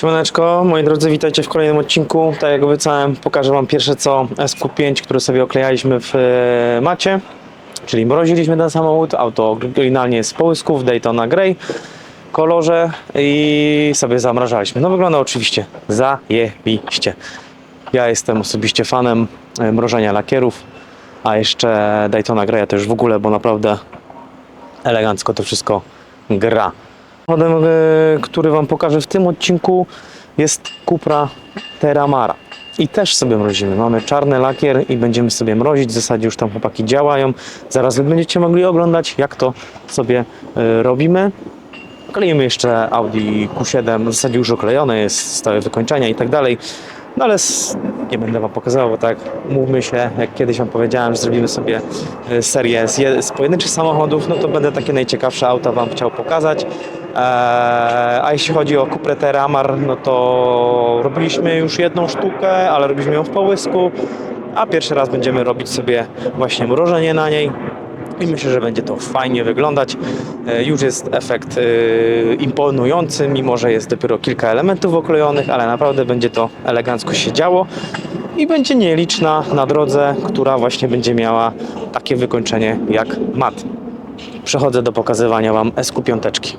Siemaneczko, moi drodzy, witajcie w kolejnym odcinku. Tak jak obiecałem, pokażę Wam pierwsze co SQ5, które sobie oklejaliśmy w e, macie. Czyli mroziliśmy ten samochód, auto oryginalnie z połysków, Daytona Grey kolorze i sobie zamrażaliśmy. No wygląda oczywiście zajebiście. Ja jestem osobiście fanem e, mrożenia lakierów, a jeszcze Daytona Greya też w ogóle, bo naprawdę elegancko to wszystko gra. Samochodem, e, który Wam pokażę w tym odcinku jest Cupra Terramara. I też sobie mrozimy. Mamy czarny lakier i będziemy sobie mrozić. W zasadzie już tam chłopaki działają. Zaraz będziecie mogli oglądać, jak to sobie e, robimy. Kleimy jeszcze Audi Q7, w zasadzie już oklejone jest, stałe wykończenia i tak dalej. No ale nie będę Wam pokazywał, bo tak mówmy się, jak kiedyś Wam powiedziałem, że zrobimy sobie e, serię z, z pojedynczych samochodów, no to będę takie najciekawsze auta Wam chciał pokazać. Eee, a jeśli chodzi o Cupra Terramar, no to robiliśmy już jedną sztukę, ale robiliśmy ją w połysku, a pierwszy raz będziemy robić sobie właśnie mrożenie na niej. I myślę, że będzie to fajnie wyglądać. E, Już jest efekt e, imponujący, mimo że jest dopiero kilka elementów oklejonych, ale naprawdę będzie to elegancko się działo i będzie nieliczna na drodze, która właśnie będzie miała takie wykończenie jak mat. Przechodzę do pokazywania Wam SQ5.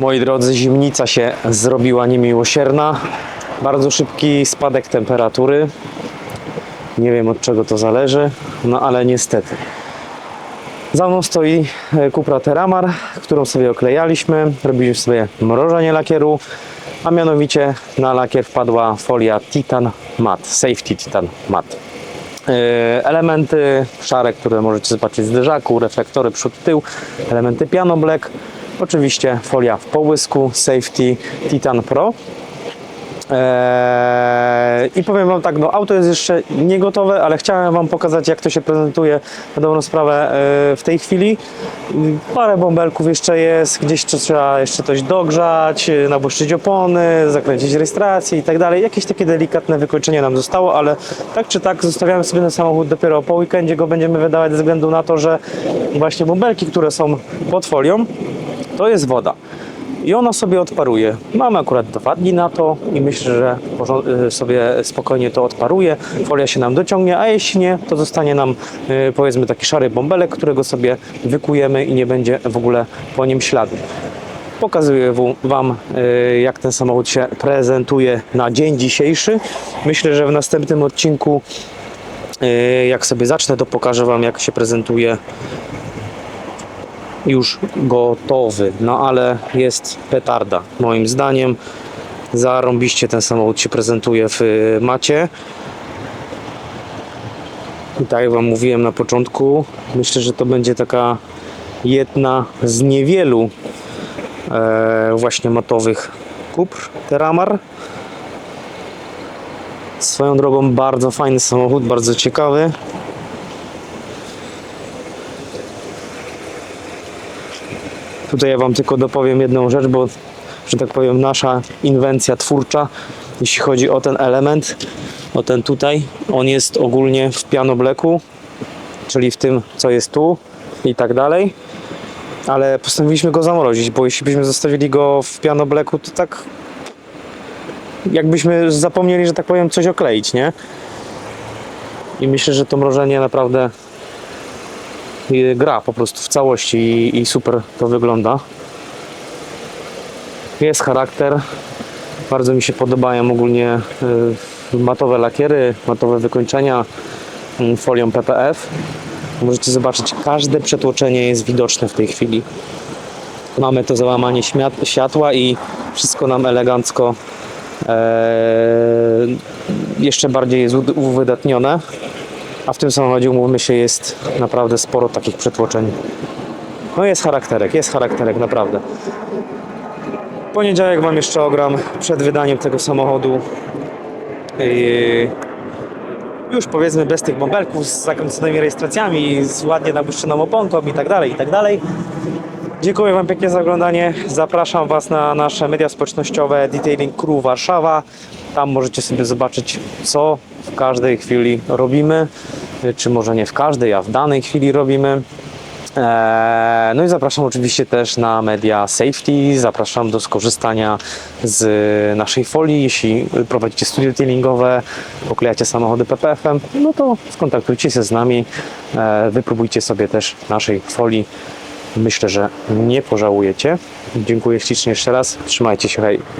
Moi drodzy, zimnica się zrobiła niemiłosierna. Bardzo szybki spadek temperatury. Nie wiem od czego to zależy, no ale niestety. Za mną stoi e, Cupra Terramar, którą sobie oklejaliśmy. Robiliśmy sobie mrożenie lakieru, a mianowicie na lakier wpadła folia Titan Matte, Safety Titan Matte. E, Elementy szare, które możecie zobaczyć z zderzaku, reflektory przód, tył, elementy piano black, oczywiście folia w połysku Safety Titan Pro. Eee, I powiem Wam tak, no auto jest jeszcze nie gotowe, ale chciałem Wam pokazać jak to się prezentuje na dobrą sprawę eee, w tej chwili. Parę bąbelków jeszcze jest, gdzieś trzeba jeszcze coś dogrzać, e, nabłyszczyć opony, zakręcić rejestrację i tak dalej. Jakieś takie delikatne wykończenie nam zostało, ale tak czy tak zostawiamy sobie ten samochód dopiero po weekendzie go będziemy wydawać ze względu na to, że właśnie bąbelki, które są pod folią, to jest woda. I ona sobie odparuje. Mamy akurat dwa dni na to i myślę, że y, sobie spokojnie to odparuje. Folia się nam dociągnie, a jeśli nie, to zostanie nam y, powiedzmy taki szary bąbelek, którego sobie wykujemy i nie będzie w ogóle po nim śladu. Pokazuję Wam, y, jak ten samochód się prezentuje na dzień dzisiejszy. Myślę, że w następnym odcinku, jak sobie zacznę, to pokażę Wam, jak się prezentuje już gotowy. No ale jest petarda, moim zdaniem. Zarąbiście ten samochód się prezentuje w y, macie. I tak jak Wam mówiłem na początku, myślę, że to będzie taka jedna z niewielu e, właśnie matowych kupr Teramar. Swoją drogą bardzo fajny samochód, bardzo ciekawy. Tutaj ja Wam tylko dopowiem jedną rzecz, bo że tak powiem nasza inwencja twórcza, jeśli chodzi o ten element, o ten tutaj, on jest ogólnie w piano blacku, czyli w tym co jest tu i tak dalej. Ale postanowiliśmy go zamrozić, bo jeśli byśmy zostawili go w piano blacku, to tak jakbyśmy zapomnieli, że tak powiem, coś okleić, nie? I myślę, że to mrożenie naprawdę gra po prostu w całości i, i super to wygląda. Jest charakter. Bardzo mi się podobają ogólnie y, matowe lakiery, matowe wykończenia y, folią PPF. Możecie zobaczyć, każde przetłoczenie jest widoczne w tej chwili. Mamy to załamanie światła i wszystko nam elegancko e, jeszcze bardziej jest uwydatnione. A w tym samochodzie, umówmy się, jest naprawdę sporo takich przetłoczeń. No jest charakterek, jest charakterek, naprawdę. Poniedziałek Wam jeszcze ogram przed wydaniem tego samochodu. Yy, już powiedzmy bez tych bąbelków, z zakręconymi rejestracjami, z ładnie nabłyszczoną oponką i tak dalej, i tak dalej. Dziękuję Wam pięknie za oglądanie. Zapraszam Was na nasze media społecznościowe Detailing Crew Warszawa. Tam możecie sobie zobaczyć, co w każdej chwili robimy, czy może nie w każdej, a w danej chwili robimy. Eee, No i zapraszam oczywiście też na media safety. Zapraszam do skorzystania z naszej folii. Jeśli prowadzicie studio detailingowe, oklejacie samochody PPF-em, no to skontaktujcie się z nami. Eee, Wypróbujcie sobie też naszej folii. Myślę, że nie pożałujecie. Dziękuję ślicznie jeszcze raz. Trzymajcie się, hej.